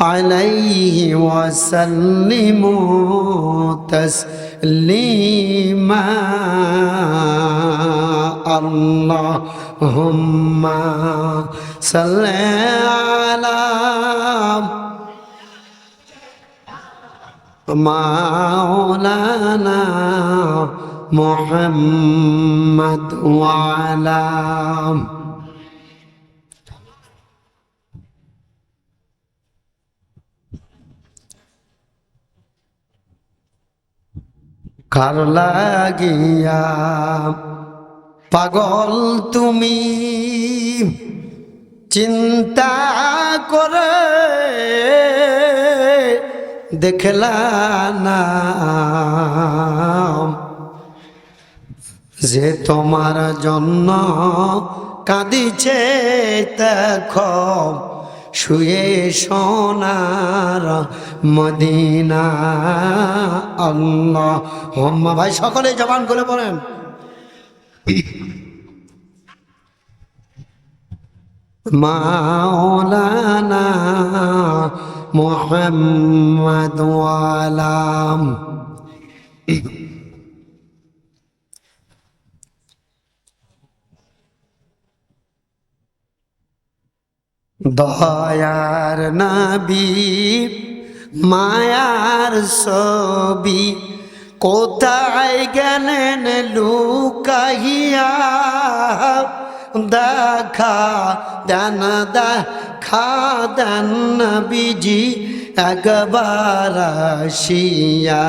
عليه وسلموا تسليما. اللهم صل على مولانا محمد وعلى কার লাগিয়া পাগল তুমি চিন্তা করে দেখলা না। যে তোমার জন্য কাঁদিছে দেখো শুয়ে সোনার মদিনা। আল্লাহ হোম্মা ভাই সকলে জবান করে বলেন। মাওলানা মোহাম্মদ ওয়ালাম দয়ার নাবি মায়ার ছবি কোথায় গেলেন লুকাহিয়া দেখা দেন দেখা দেন বিজি একবার আসিয়া,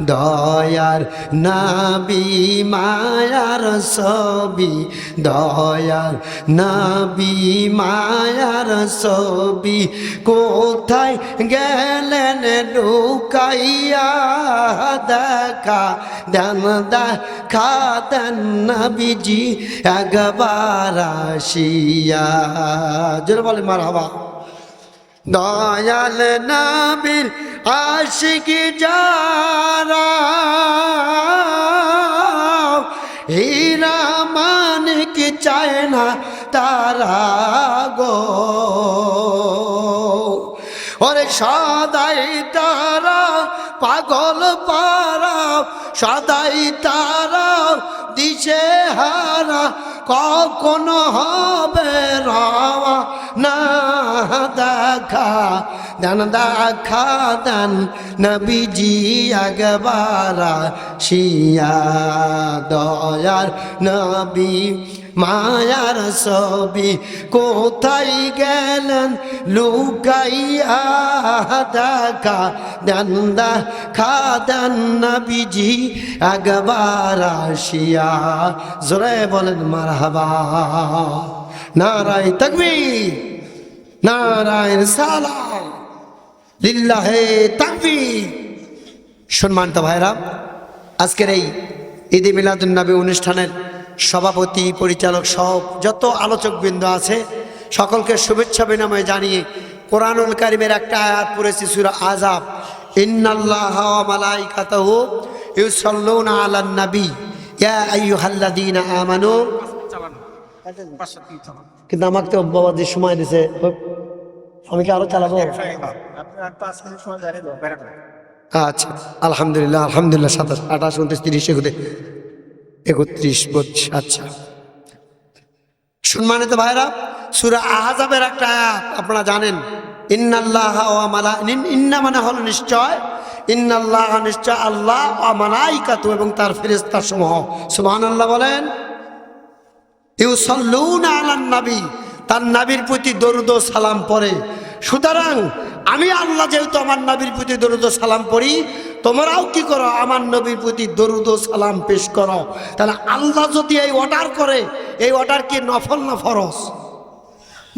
দয়ার নাবি মায়ার ছবি, দয়ার নাবি মায়ার ছবি, কোথায় গেলেন লুকাইয়া দেখা দেন দেখা দেন নবীজি একবার আসিয়া। জোরে বলে মার হবা দয়াল নবীর আশিকি যারা, হীরা মানিক চায় না তারা গো। ওরে সদাই তারা, পাগল পারা, সদাই তারা, দিশে হারা, কখনো হবে রাওয়া, না দেখা, দান দেখা, দান নবীজি আগবারা শিয়া দয়ার নবী। মায়ার ছবি কোথায় গেলেন? লুকাইয়া দেখা দান্দা, খাদান নবীজি, একবার আসিয়া জোরে বলেন, মারহাবা। নারায় তকবীর নারায়ণ সালাম লিল্লাহে তাকবীর। সম্মানিত ভাইরা, আজকের এই ঈদে মিলাদুন নবী অনুষ্ঠানের সভাপতি, পরিচালক সব যত আলোচক আলোচকবৃন্দ আছে, সকলকে শুভেচ্ছা বিনিময় জানিয়ে কোরআনুল কারিমের একটা আয়াত পড়েছি, সুরা আজাব কিন্তু আমাকে সময় আরও চালাবো? আচ্ছা আলহামদুলিল্লাহ আলহামদুলিল্লাহ, সাতাশ, আঠাশ, উনত্রিশ, তিরিশ একত্রিশ বত্রিশ আচ্ছা। সম্মানিত ভাইরা সুরা আহাজাবের একটা আয়াত আপনারা জানেন। ইন্নাল্লাহ মালা ইন্না মানে হল নিশ্চয়। ইন্নাল্লাহ নিশ্চয় আল্লাহ মালাইকাতু এবং তার ফেরেস্তা সমূহ সুবহানাল্লাহ বলেন, ইউসাল্লুনা আলান নবী, তার নাবির প্রতি দরুদ সালাম পড়ে। সুতরাং আমি আল্লাহ যেহেতু আমার নাবির প্রতি দরুদ সালাম পড়ি তোমরাও কি করো? আমার নবীর প্রতি দরুদ সালাম পেশ করো। তাহলে আল্লাহ যদি এই অর্ডার করে, এই অর্ডার কি নফল না ফরজ?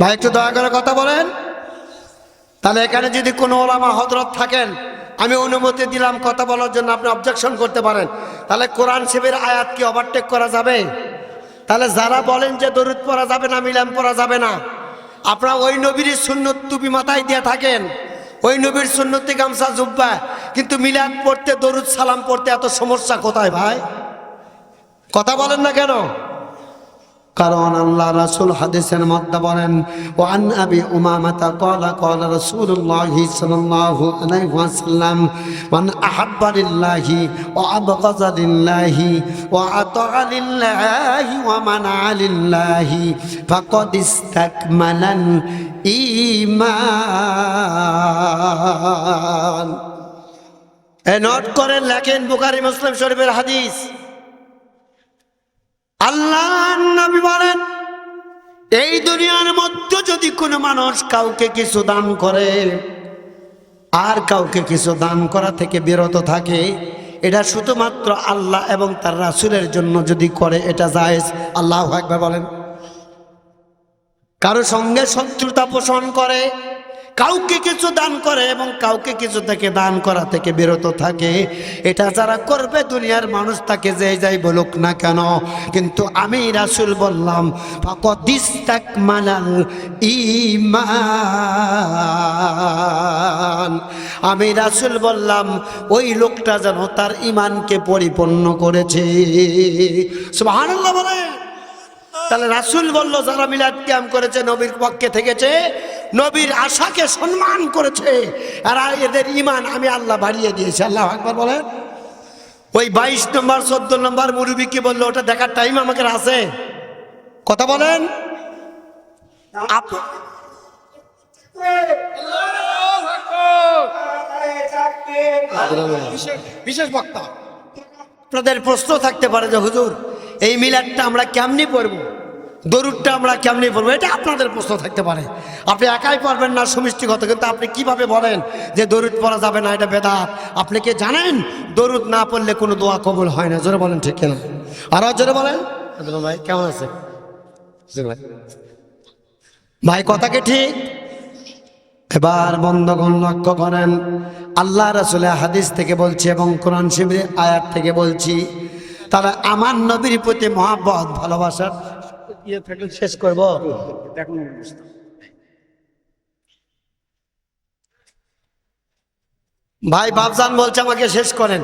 ভাই, একটু দয়া করে কথা বলেন। তাহলে এখানে যদি কোনো ওলামা হজরত থাকেন, আমি অনুমতি দিলাম কথা বলার জন্য আপনি অবজেকশন করতে পারেন। তাহলে কোরআন শিবের আয়াত কি ওভারটেক করা যাবে? তাহলে যারা বলেন যে দরুদ পড়া যাবে না, মিলাম পড়া যাবে না, আপনারা ওই নবীর সুন্নত টুপি মাথায় দিয়ে থাকেন। ওই নবীর সুন্নতি গামছা জুব্বা। কিন্তু মিলাদ পড়তে, দরুদ সালাম পড়তে এত সমস্যা কোথায় ভাই? কথা বলেন না কেন? কারণ আল্লাহ রাসূল হাদিসের মধ্যে বলেন ওয়ান আবি উমামাতা ক্বালা ক্বালা রাসূলুল্লাহ সাল্লাল্লাহু আলাইহি ওয়াসাল্লাম, মান আহাব্বা লিল্লাহি ওয়া আবগাযা লিল্লাহি ওয়া আতাআ লিল্লাহি ওয়া মানা লিল্লাহি, ফাকাদ ইসতাকমালাল ঈমান এ নোট করে লেখেন বুখারী, মুসলিম শরীফের হাদিস। আল্লাহ বলেন, এই দুনিয়ার মধ্যে যদি কোনো মানুষ কাউকে কিছু দান করে, আর কাউকে কিছু দান করা থেকে বিরত থাকে, এটা শুধুমাত্র আল্লাহ এবং তার রাসুলের জন্য যদি করে, এটা জায়েজ। আল্লাহ একবার বলেন। কারও সঙ্গে শত্রুতা পোষণ করে, কাউকে কিছু দান করে এবং কাউকে কিছু থেকে দান করা থেকে বিরত থাকে। এটা যারা করবে, দুনিয়ার মানুষ তাকে যে যাই বলুক না কেন। কিন্তু আমি রাসুল বললাম মানাল ইমান আমি রাসুল বললাম, ওই লোকটা যেন তার ইমানকে পরিপূর্ণ করেছে। সুবহানাল্লাহ বলে তাহলে রাসুল বলল যারা মিলাদ ক্যাম করেছে নবীর পক্ষে থেকেছে নবীর আশাকে সম্মান করেছে আর এদের ইমান আমি আল্লাহ বাড়িয়ে দিয়েছি। আল্লাহ একবার বলেন। ওই বাইশ নম্বর চোদ্দ নম্বর মুরুবি কি বলল ওটা দেখার টাইম আমাকে আছে? কথা বলেন। আপ- বিশেষ বক্তা। আপনাদের প্রশ্ন থাকতে পারে যে হুজুর এই মিলাদটা আমরা কেমনি পড়ব? দরুদটা আমরা কেমনি পড়ব? এটা আপনাদের প্রশ্ন থাকতে পারে। আপনি একাই পারবেন না সমষ্টিগত কিন্তু আপনি কীভাবে বলেন যে দরুদ পড়া যাবে না এটা বেদাত? আপনি কি জানেন? দরুদ না পড়লে কোনো দোয়া কবুল হয় না? জোরে বলেন ঠিক কিনা? আরও জোরে বলেন। ভাই কেমন আছে? ভাই। কথা কি ঠিক? এবার বন্ধগণ লক্ষ্য করেন। আল্লাহ রাসুলের হাদিস থেকে বলছি এবং কোরআন শিবিরের আয়াত থেকে বলছি তাহলে আমার নবীর প্রতি মহাব্বত ভালোবাসার ইয়ে থাকলে শেষ করব। দেখুন ভাই বাবজান বলছে আমাকে শেষ করেন।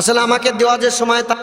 আসলে আমাকে দেওয়া যে সময় তা